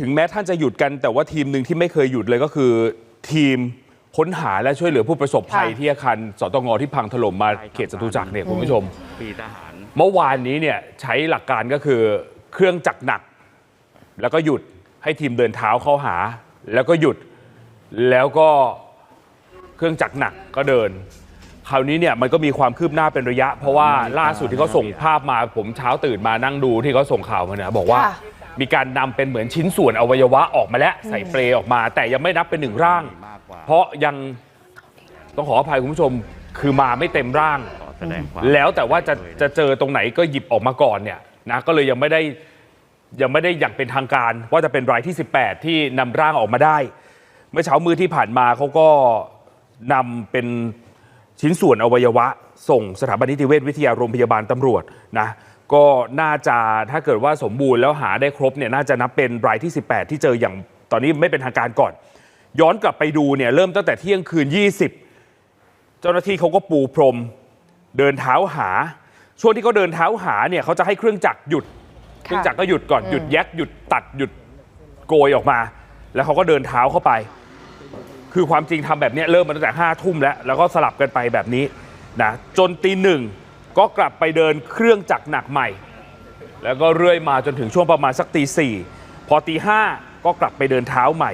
ถึงแม้ท่านจะหยุดกันแต่ว่าทีมหนึ่งที่ไม่เคยหยุดเลยก็คือทีมค้นหาและช่วยเหลือผู้ประสบภัยค่ะที่อาคารสตงที่พังถล่มมาเขตจตุจักรเนี่ยคุณผู้ชมปีทหารเมื่อวานนี้เนี่ยใช้หลักการก็คือเครื่องจักรหนัก แล้วก็หยุดให้ทีมเดินเท้าเข้าหา แล้วก็หยุดแล้วก็เครื่องจักรหนักก็เดิน คราวนี้เนี่ยมันก็มีความคืบหน้าเป็นระยะ เพราะว่าล่าสุดที่เขาส่งภาพมาผมเช้าตื่นมานั่งดูที่เขาส่งข่าวมาเนี่ยบอกว่าค่ะ มีการนำเป็นเหมือนชิ้นส่วนอวัยวะออกมาแล้วใส่เปลออกมา แต่ยังไม่นับเป็นหนึ่งร่างมากกว่าเพราะยังต้องขออภัยคุณผู้ชมคือมาไม่เต็มร่างขอแสดงความแล้วแต่ว่าจะจะเจอตรงไหนก็หยิบออกมาก่อนเนี่ยนะก็เลยยังไม่ได้ยังไม่ได้อย่างเป็นทางการ ว่าจะเป็นรายที่ 18 ที่นำร่างออกมาได้ เมื่อเช้ามือที่ผ่านมาเขาก็นำเป็นชิ้นส่วนอวัยวะ ส่งสถาบันนิติเวชวิทยาโรงพยาบาลตำรวจนะ ก็น่าจะถ้าเกิดว่าสมบูรณ์แล้วหาได้ครบเนี่ยน่าจะนับเป็นรายที่ 18 ที่เจออย่างตอนนี้ไม่เป็นทางการก่อน ย้อนกลับไปดูเนี่ยเริ่มตั้งแต่เที่ยงคืน 20 เจ้าหน้าที่เขาก็ปูพรม เดินเท้าหา ช่วงที่เขาเดินเท้าหาเนี่ยเขาจะให้เครื่องจักรหยุด เครื่องจักรก็หยุดก่อนหยุดแยกหยุดตัดหยุดโกยออกมา แล้วเขาก็เดินเท้าเข้าไป คือความจริงทำแบบเนี้ยเริ่มมาตั้งแต่ห้าทุ่มแล้วแล้วก็สลับกันไปแบบนี้นะจนตีหนึ่ง ก็กลับไปเดินเครื่องจักรหนักใหม่ แล้วก็เรื่อยมาจนถึงช่วงประมาณสักตีสี่พอตีห้าก็กลับไปเดินเท้าใหม่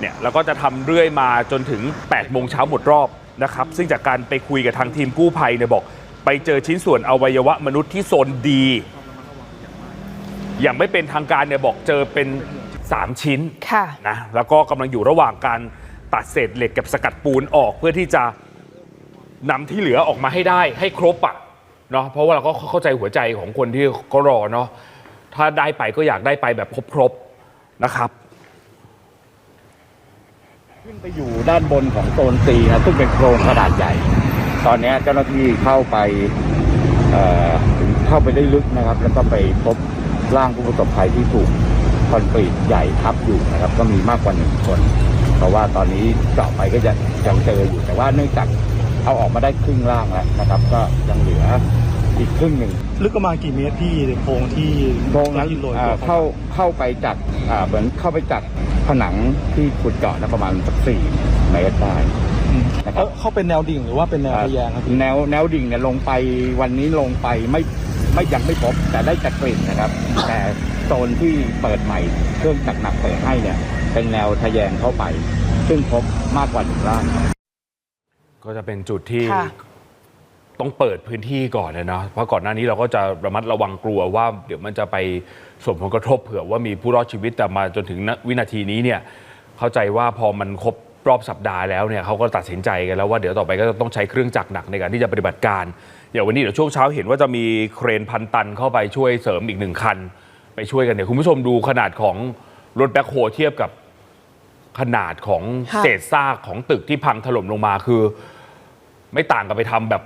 เนี่ยแล้วก็จะทำเรื่อยมาจนถึง8โมงเช้าหมดรอบนะครับ ซึ่งจากการไปคุยกับทางทีมกู้ภัยเนี่ยบอก ไปเจอชิ้นส่วนอวัยวะมนุษย์ที่โซนดี อย่างไม่เป็นทางการเนี่ยบอกเจอเป็น 3 ชิ้นค่ะนะแล้วก็กำลังอยู่ระหว่างการตัดเศษเหล็กกับสกัดปูนออกเพื่อที่จะ นำที่เหลือออกมาให้ได้ให้ครบอะเนาะเพราะว่าเราก็เข้าใจหัวใจของคนที่ก็รอเนาะถ้าได้ไปก็อยากได้ไปแบบครบๆนะครับ ขึ้นไปอยู่ด้านบนของโซนซีนะซึ่งเป็นโครงขนาดใหญ่ ตอนนี้เจ้าหน้าที่เข้าไปเอ่อเข้าไปได้ลึกนะครับ แล้วก็ไปพบร่างผู้ประสบภัยที่ถูกคอนกรีตใหญ่ทับอยู่นะครับ ก็มีมากกว่าหนึ่งคน เพราะว่าตอนนี้เจาะไปก็ยังยังเจออยู่แต่ว่าเนื่องจาก เอาออกมาได้ครึ่งร่างแล้วนะครับ ก็ยังเหลืออีกครึ่งหนึ่งลึกประมาณกี่เมตรพี่ในโพรงที่โพรงนั้นที่โรยอ่าตัวเข้าเข้าไปจากอ่าเหมือนเข้าไปจากผนังที่ขุดเจาะนะประมาณสักสี่เมตรได้อืมนะครับเขาเขาเป็นแนวดิ่งหรือว่าเป็นแนวทะแยงครับพี่แนวแนวดิ่งเนี่ยลงไปวันนี้ลงไปไม่ไม่ยังไม่พบแต่ได้จากกลิ่นนะครับ แต่โซนที่เปิดใหม่เครื่องจักรหนักเปิดให้เนี่ย เป็นแนวทะแยงเข้าไป ซึ่งพบมากกว่าหนึ่งร่าง ก็จะเป็นจุดที่ค่ะต้องเปิดพื้นที่ก่อนนะเนาะเพราะก่อนหน้านี้เราก็จะระมัดระวังกลัวว่า เดี๋ยวมันจะไปส่งผลกระทบเผื่อว่ามีผู้รอดชีวิตแต่มาจนถึงณวินาทีนี้เนี่ยเข้าใจว่าพอมันครบรอบสัปดาห์แล้วเนี่ยเขาก็ตัดสินใจกันแล้วว่าเดี๋ยวต่อไปก็จะต้องใช้เครื่องจักรหนักในการที่จะปฏิบัติการอย่างวันนี้เดี๋ยวช่วงเช้าเห็นว่าจะมีเครนพันตันเข้าไปช่วยเสริมอีกหนึ่งคัน ไปช่วยกันเนี่ยคุณผู้ชมดูขนาดของรถแบ็คโฮเทียบกับ ขนาดของค่ะเศษซากของตึกที่พังถล่มลงมาคือ ไม่ต่างกับไปทำแบบ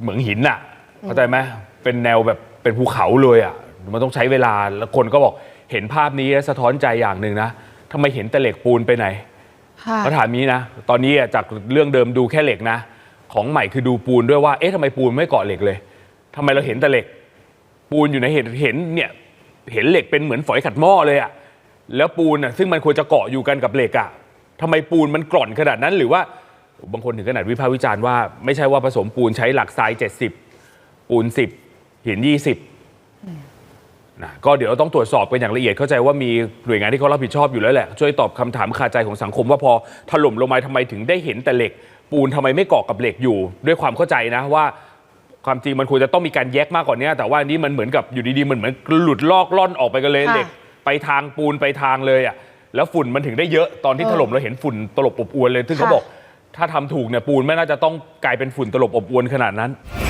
เหมืองหินน่ะเข้าใจไหมเป็นแนวแบบเป็นภูเขาเลยอะมันต้องใช้เวลาแล้วคนก็บอกเห็นภาพนี้แล้วสะท้อนใจอย่างหนึ่งนะทำไมเห็นแต่เหล็กปูนไปไหนค่ะเขาถามนี้นะ ตอนนี้อะจากเรื่องเดิมดูแค่เหล็กนะ ของใหม่คือดูปูนด้วยว่า เอ๊ะทำไมปูนไม่เกาะเหล็กเลยทำไมเราเห็นแต่เหล็ก ปูนอยู่ในเห็นเห็นเนี่ย เห็นเหล็กเป็นเหมือนฝอยขัดหม้อเลยอะ แล้วปูนอะซึ่งมันควรจะเกาะอยู่กันกับเหล็กอะทำไมปูนมันกร่อนขนาดนั้น หรือว่าบางคนถึงขนาดวิพากษ์วิจารณ์ว่าไม่ใช่ว่าผสมปูนใช้หลักทราย 70 ปูน 10 หิน 20นะก็เดี๋ยวต้องตรวจสอบกันอย่างละเอียดเข้าใจว่ามีหน่วยงานที่เขารับผิดชอบอยู่แล้วแหละ ช่วยตอบคำถามคาใจของสังคมว่าพอถล่มลงมาทำไมถึงได้เห็นแต่เหล็ก ปูนทำไมไม่เกาะกับเหล็กอยู่ ด้วยความเข้าใจนะว่าความจริงมันควรจะต้องมีการแยกมากกว่านี้แต่ว่าอันนี้มันเหมือนกับอยู่ดีๆมันเหมือนหลุดลอกล่อนออกไปกันเลยค่ะเหล็ก ไปทางปูนไปทางเลยอะแล้วฝุ่นมันถึงได้เยอะตอนที่เออถล่มเราเห็นฝุ่นตลบอบอวนเลยซึ่งเขาค่ะบอก ถ้าทำถูกเนี่ยปูนไม่น่าจะต้องกลายเป็นฝุ่นตลบอบอวนขนาดนั้นค